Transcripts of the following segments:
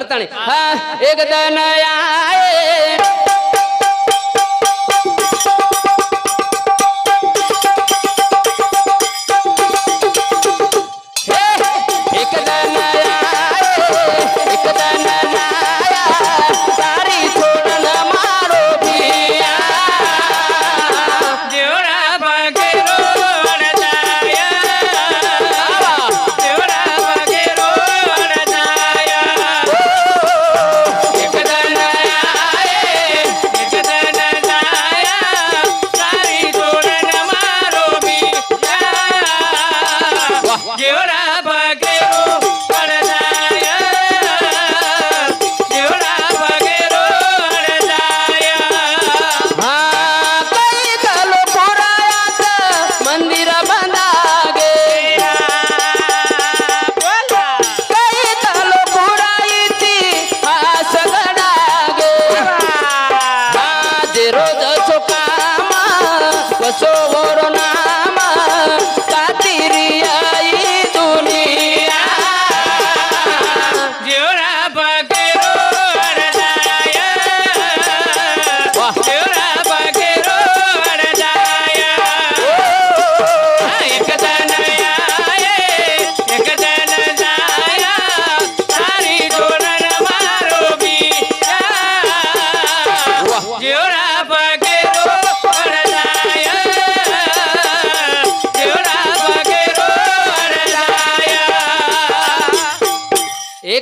करताणी हा एकदा नया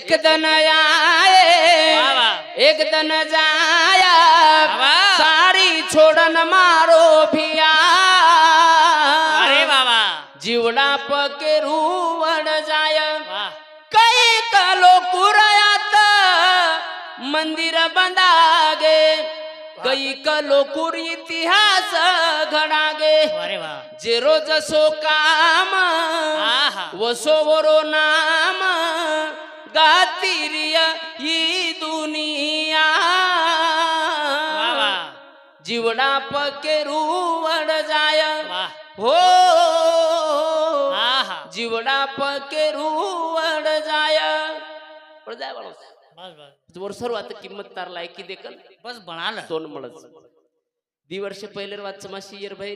एक दन आये वाह, वाह. एक दन जाया वाह. सारी छोडन मारो भिया अरे बाबा जीवडा पकेरुवण जाय वाह काही कालो कुरयात मंदिर बंदागे काही कालो कुर इतिहास घडागे अरे वा जे रोज सो काम आहा. वसोवरो नाम गातिरिय ही दुनिया वा वा जीवडा पकेरुवण जाय हो आहा जीवडा पकेरुवण जाय पण जाय बाळा. बस बस वर सर्व आता किंमत तार लायकी देखल बस बनाल सोन मळच दी वर्ष पहिले वाच माशी येर भाई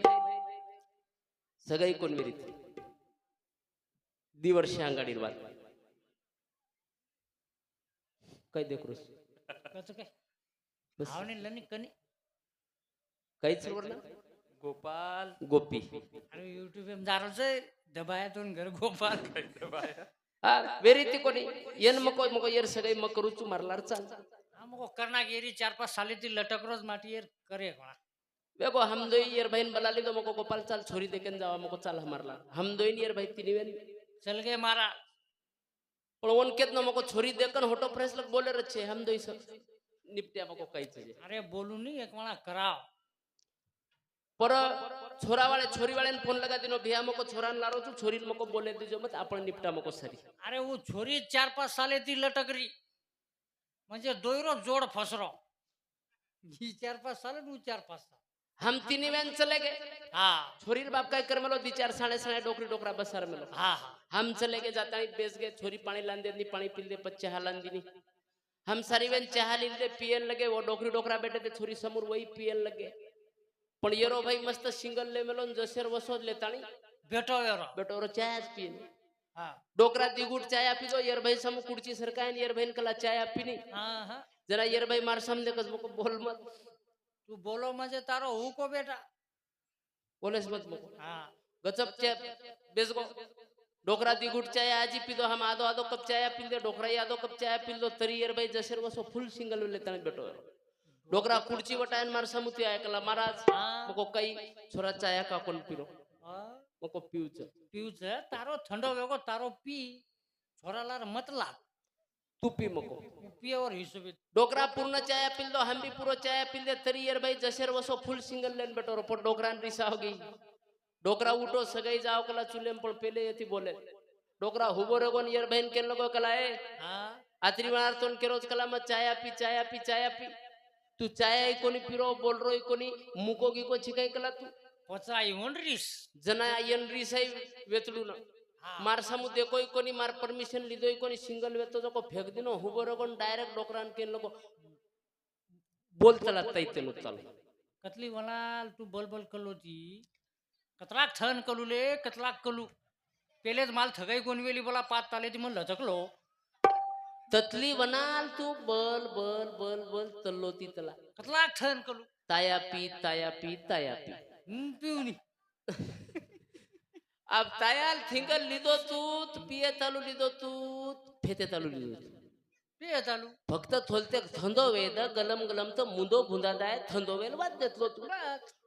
सगळी कोण मिरीत दी वर्ष अंगाडीर वाद काय देखरूस कसं काय? बस. आवनी लनी कनी. काहीच गोपाल. गोपी. अरे युट्यूब दारोच दबायातून घर गोपाल. हा वेरी ती कोणी? येन मको मको येर सगळी मग करूच मारलार चाल हा मग करना गेरी चार पाच साली ती लटक रोज माटी येर करे कोणा. बेगो हम दोई येर बहन बलाली तो मको गोपाल चाल छोरी देकेन जावा मको चाल हमारला. हम दोई येर भाई तिनी वेन. चल गे मारा. पण ओनकेत न मको छोरी देखन होटो फ्रेस लग बोले रच्छे हम दोई सब निपट्या मको काहीच जे. अरे बोलू नहीं एक म्हणा कराव पर छोरा वाले छोरी वाले फोन लगा दिनो भैया मको छोरा लारो छु छोरी मको बोले दीजो मत आपण निपटा मको सरी अरे वो छोरी चार पाच साले ती लटकरी म्हणजे दोयरो जोड फसरो ही चार पाच साल तू चार पाच साल हम तिनी वेन चले गए हा छोरी बाप काय कर मेलो दी चार साढ़े साढ़े डोकरी डोकरा बसार मेलो हा हा हम चले गए जाता बेस गए छोरी पानी लान दे पानी पी दे पच्चे हालान दी हम सारी वेन चाह ली दे पियन लगे वो डोकरी डोकरा बैठे थे छोरी समोर वही पियन लगे। पण येरो भाई मस्त सिंगल ले मेलो जसेर वसोद लेताणी भेटो वेरो बेटो रो चायच पियन हा। डोकरा दिगुट चाय पिदो येर भाई सम कुडची सरकायन येर भाई कला चाय पिनी हा हा जरा येर भाई मार समझे कस मको बोल मत। तू बोलो म्हणजे तारो हुको बेटा। बोलेस मत मको। हा। गचप चे बेस गो डोकरा दिगुट चाय आजी पिदो हम आदो आदो कप चाय पिल दे डोकरा आदो कप चाय पिल दो तरी येर भाई जसेर वसो फुल सिंगल लेताणी बेटो डोकरा कुडची वटायन मार समुती ऐकला महाराज मको काही छोरा चाया का कोण पिरो. मको पिऊच पिऊच तारो थंडो वेगो तारो पी छोराला मत लाग। तू पी मको। पियावर हिशोबीत डोकरा पूर्ण चाया पिल दो हम भी पूरो चाया पिल दे तरी यार भाई जसेर वसो फुल सिंगल लेन बेटो रो पण डोकरा रिसा हो गई। डोकरा उठो सगळी जाव कला चुलेम पण पेले येते बोले. डोकरा हुबो रगोन येर बहीन केन लगो कला ए. आत्री मार तोन के रोज कला मत चाया पी चाया पी चाया पी. तू चाया ही कोनी पिरो बोल रो ही कोनी मुको गी को छिकाय कला तू. पोचा येऊन रिस. जना येऊन रिस आई वेतलू ना मार समु देखो ही कोनी मार परमिशन लिदो ही कोनी सिंगल वेतो जको फेक दिनो हुबो रगोन डायरेक्ट डोकरान केन लगो. बोल चला तैतेलो चल कतली वलाल तू बोल बोल कलो जी कतलाक थन कलू ले कतलाक कलू. पेलेच माल थगाई गोंदवेली बोला पात ताले ताल्याची म्हणलं लचकलो. ततली बनाल तू बल बल बल बल तल्लो ती तला. कतलाक ठन कलू. ताया पी ताया पी ताया पी हं, पिऊनी. अब तायाल थिंगल लिदो तू पिए तालू लिदो तू फेते तालू लिदो तू फक्त थोलते थंदो वेद गलम गलम तर मुंदो भुंदात थंदो वेल वाद देतलो तू.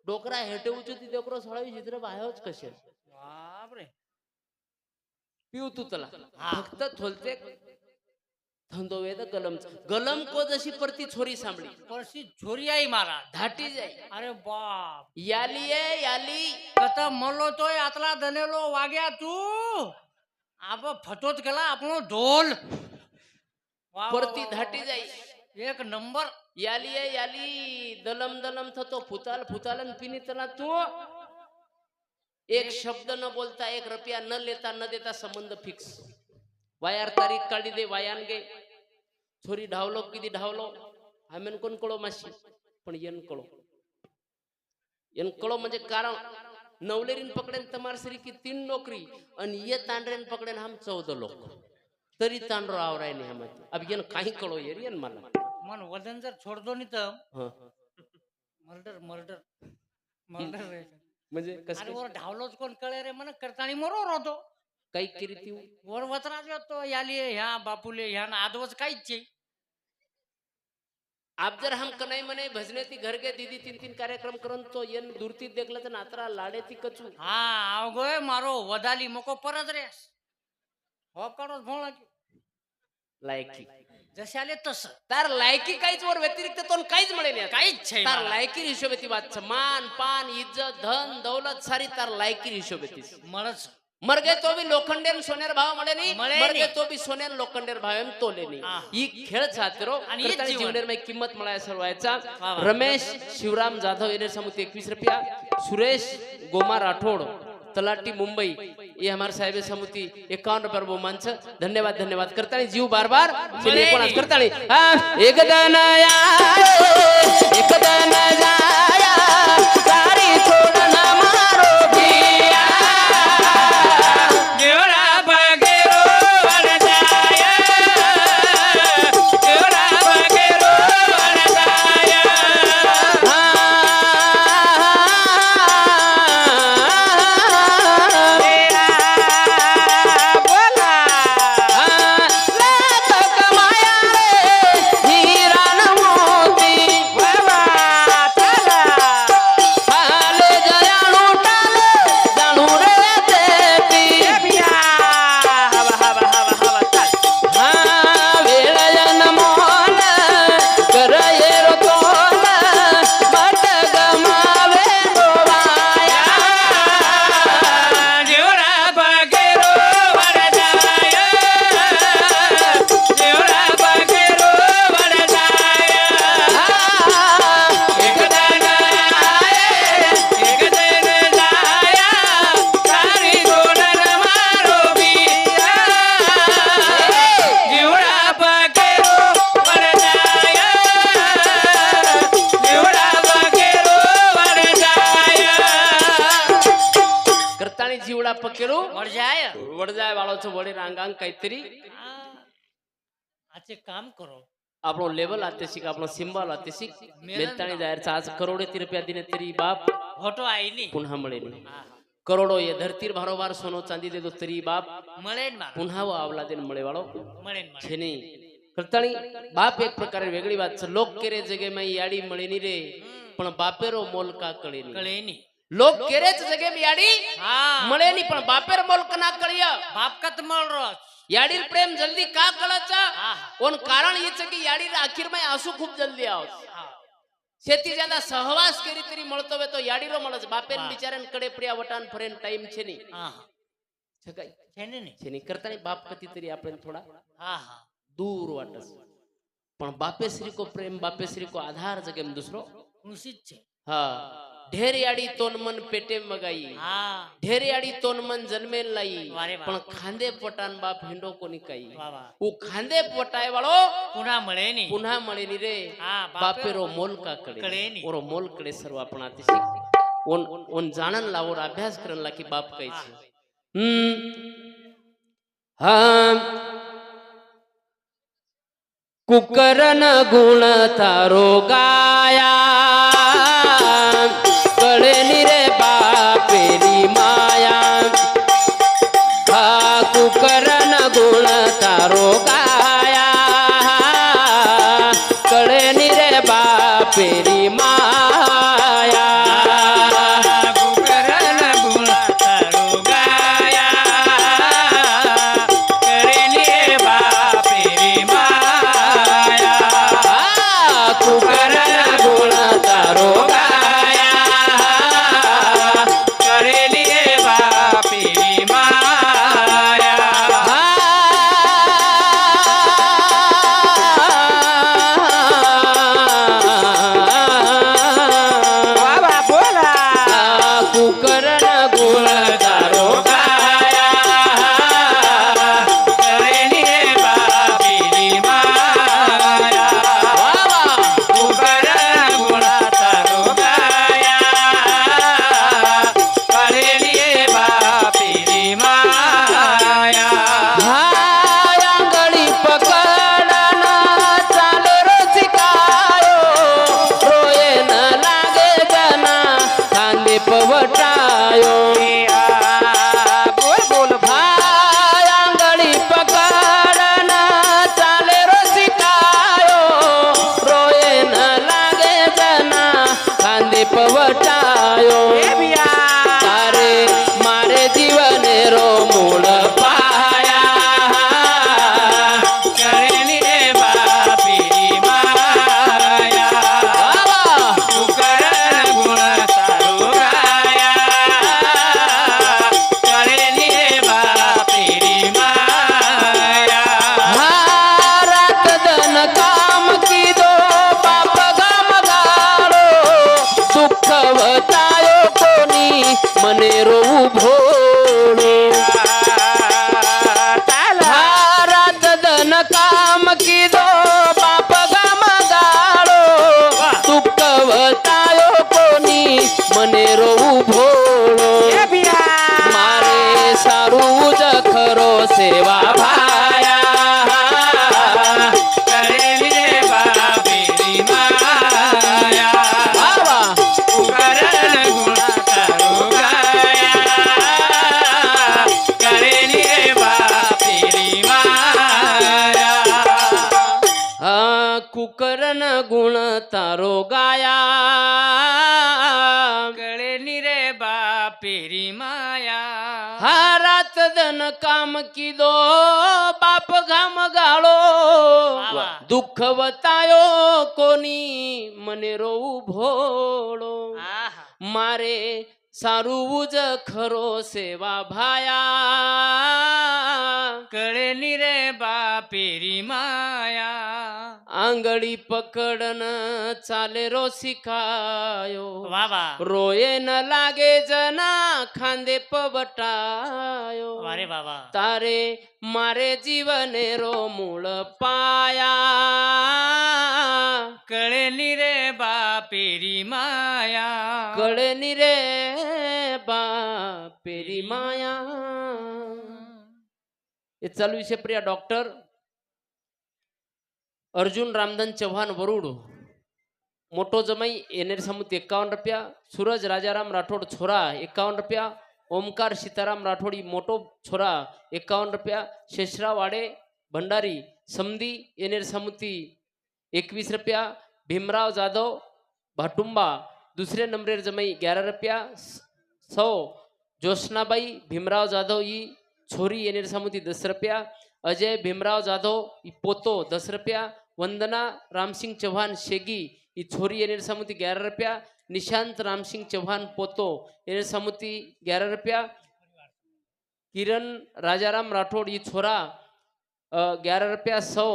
डोकरा हेटवूच ती डोकरा सोळावी चित्र बाहेरच कसे पिऊ तू तुला फक्त थोलते थंदो वेद गलम गलम को जशी परती छोरी सांभळी. परशी छोरी आई मारा. धाटी जाई. अरे बाप. याली ये याली. कथा मलो तोय आतला दनेलो वाग्या तू. आप फटोत गेला आपण ढोल. વાહ, વાહ, परती વાહ, धाटी વાહ. जाय એક નંબર याली ये याली दलम दलम थतो फुताल फुताल न पिनी तला तू एक शब्द न बोलता एक रुपया न लेता न देता संबंध फिक्स वायार तारीख काढी दे वायान गे छोरी ढावलो किती ढावलो आम्ही कोण कळो माशी पण येन कळो येन कळो म्हणजे कारण नवलेरीन पकडेन तमार सरी की तीन नोकरी आणि ये तांडरेन पकडेन हम चौद लोक तरी तांडरो आवराय नाही आम्हाला अब येन काही कळो येर येन मला મન વજન જર છોડદો નહીં તો हं. મર્ડર મર્ડર મર્ડર म्हणजे कसं અરે काय? ઓર ઢાવલો જ કોણ કળે રે મને કરતાણી મરો રોતો काही केली ती ઓર વતરા જો તો યાલી ह्या बापूले ह्या ना आदवच काहीच છે आप जर हम कनाई मने भजने ती घर गे दीदी तीन तीन कार्यक्रम करून तो येन दूरती देखलं तर नात्रा लाडे ती कचू હા આવ ગયો મારો વદાલી મોકો પર होकारोच भोळाची लायकी. जशाले तस. तार लायकी काहीच वर व्यतिरिक्त तो काहीच म्हणेल यात. काहीच तार लायकी हिशोबे ती वाच मान पान इज्जत धन दौलत सारी तार लायकी हिशोबेती मळच मर्गे तो बी लोखंडेन सोनेर भाव म्हणे नी. म्हणे मर्गे नी. तो बी सोनेर लोखंडेर भाव एम तोले नी. ही. खेळ छात्रो आणि हेच आणि जीवन. किंमत म्हणाय सर्वायचा वा. रमेश शिवराम जाधव येणे समुती एकवीस रुपया. सुरेश गोमा राठोड तलाटी मुंबई. हमार साहेब समुति एक इक्यावन पर वो मंच। धन्यवाद धन्यवाद। करता जीव बार बार करता है एक છો વળી રાંગાંગ કૈતરી. આજે કામ કરો. આપણો લેવલ આતે શીખ આપણો સિમ્બલ આતે શીખ. મેલતાણી જાહેર સાસ કરોડેતી રૂપિયા દિને તરી બાપ. હોટો આઈની પુનઃ મળેની કરોડો એ ધરતીર ભારોવાર સોનો ચાંદી દેતો તરી બાપ. મળે પુનઃ આવલા દેન મળે વાળો. મળે છે નહીં. કરતાણી બાપ એક પ્રકારે વેગળી વાત છે. લોક કેરે જગે માં યાડી મળેની રે. પણ બાપેરો મોલકા કળેની કળેની लोग केरे जगे में याडी। मले नी पण बापेर बोल कना करिया। बाप कत मळ रोज। याडी प्रेम जल्दी का कळचा? ओन कारण ये की याडी रे आखिर में आंसू खूप जल्दी आओ शेती ज्यादा सहवास करी तरी मळतो वे तो याडी रो मळज बापेर बिचारनकडे प्रिया वटान फ्रेन टाइम छे नी। छकाई छे नी करता नी बाप कती तरी आपण थोडा हा दूर वाटस। पण बापेश्री को प्रेम बापेश्री को आधार जगे दुसरो हा। ढेर याडी तोन मन पेटे मगाई. ढेर याडी तोन मन जन्मे लाई पण खांदे पटान बाप हिंडो कोणी काही. उ खांदे पटाय वाळो पुन्हा मळे नी. पुन्हा मळे नी रे. बापेरो मोल का कडे ओरो मोलकडे सर्व आपण अतिशय. ओन ओन जाणन लावर अभ्यास करन ला की बाप काही हम्म. हा. कुकरन गुण तारोगा तारो મને રોવું ભોળો મારે સારું જ ખરો સેવા ભાયા કુકરન ગુણ તારો ગાયા પેરી માયા. રાત દન કામ કીધો બાપ ગામ ગાળો. દુઃખ વતાયો કોની મને રોવું ભોળો. મારે સારું જ ખરો સેવા ભાયા. કળેલી રે બાપેરી માયા. आंगळी पकडन चाले रो सिखायो वावा रोये न लागे जना खांदे पबटायो. अरे बाबा तारे मारे जीवने रो मूळ पाया. कळेनी रे बा पेरी माया कळेनी रे बा पेरी माया हे चालू विषय प्रिया डॉक्टर. અર્જુન રામધન ચૌહાણ વરુડ મોટો જમાઈ એને સમૂહ એકાવન રૂપિયા સુરજ રાજારામ રાઠોડ છોરા એકાવન રૂપિયા ઓમકાર સીતારામ રાઠોડ ઈ મોટો છોરા એકાવન રૂપિયા શેષરા વાડે ભંડારી સમધી એને સમૂહથી एकवीस रुपया भीमराव जाधव भाटुंबा दुसरे नंबरेर जमाई ग्यारह रुपया स- सौ ज्योत्सनाबाई भीमराव जाधव ही छोरी येनेर सामुती दस रुपया अजय भीमराव जाधव ही पोतो दस रुपया वंदना रामसिंग चव्हाण शेगी ही छोरी येनेर सामुती ग्यारह रुपया निशांत रामसिंग चव्हाण पोतो येनेर सामुती ग्यारह रुपया किरण राजाराम राठोड ही छोरा ग्यारह रुपया सौ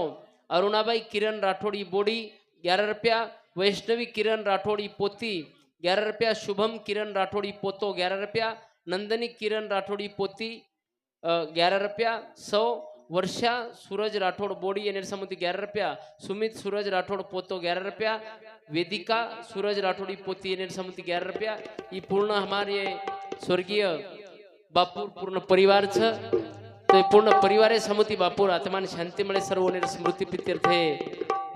अरुणाबाई किरण राठोड ही बोडी ग्यारह रुपया वैष्णवी किरण राठोड ही पोती ग्यारह रुपया शुभम किरण राठोड़ी पोतो ग्यारह रुपया नंदनी किरण राठोड़ी पोती ग्यारह रुपया सौ વર્ષા, સૂરજ રાઠોડ, બોડી એને સમુદ્ર અગિયાર રૂપિયા. સુમિત, સૂરજ રાઠોડ પોતો અગિયાર રૂપિયા. વેદિકા, સૂરજ રાઠોડ પોતી એને સમુદ્ર અગિયાર રૂપિયા. એ પૂર્ણ અમારે સ્વર્ગીય બાપુ પૂર્ણ પરિવાર છે. તો એ પૂર્ણ પરિવારે સમુતિ બાપુર આત્માને શાંતિ મળે સર્વોને સ્મૃતિ પિત્યર્થે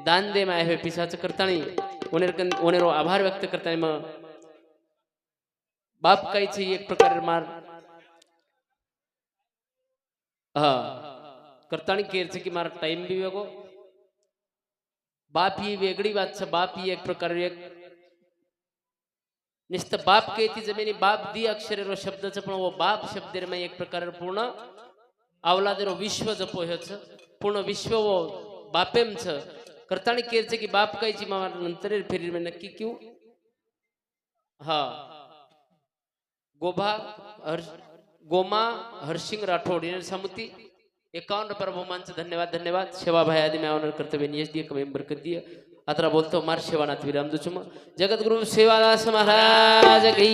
દાન દેમાં આવ્યો પિશાચ કરતાણી. ઓનેર ઓનેરો આભાર વ્યક્ત કરતા એમાં બાપ કઈ છે, એક પ્રકારે માર હા. કરતાણી કહે છે કે મારા ટાઈમ બી વેગો બાપ એ વેગળી વાત છે બાપ એ એક પ્રકારે એક નિસ્ત બાપ કહેતી જમીની બાપ દી અક્ષરેનો શબ્દ છે પણ વો બાપ શબ્દમાં એક પ્રકારે પૂર્ણ આવલાદેનો વિશ્વ જપો છે પૂર્ણ વિશ્વ બાપેમ છે કરતાણી કહે છે કે બાપ કહી છે મારા અંતરે ફેરી મેં નક્કી કયું હા ગોભા હર ગોમા હરસિંહ રાઠોડ એની સમિતિ एकावन एकावन्न रुपये बहुमानचं धन्यवाद धन्यवाद। सेवाभाई आदि मैं ऑनर कर्तव्य नियश दिए कमी कर दिए अतरा बोलतो मार सेवानाथ विराम दुचुम जगद्गुरु सेवादास महाराज की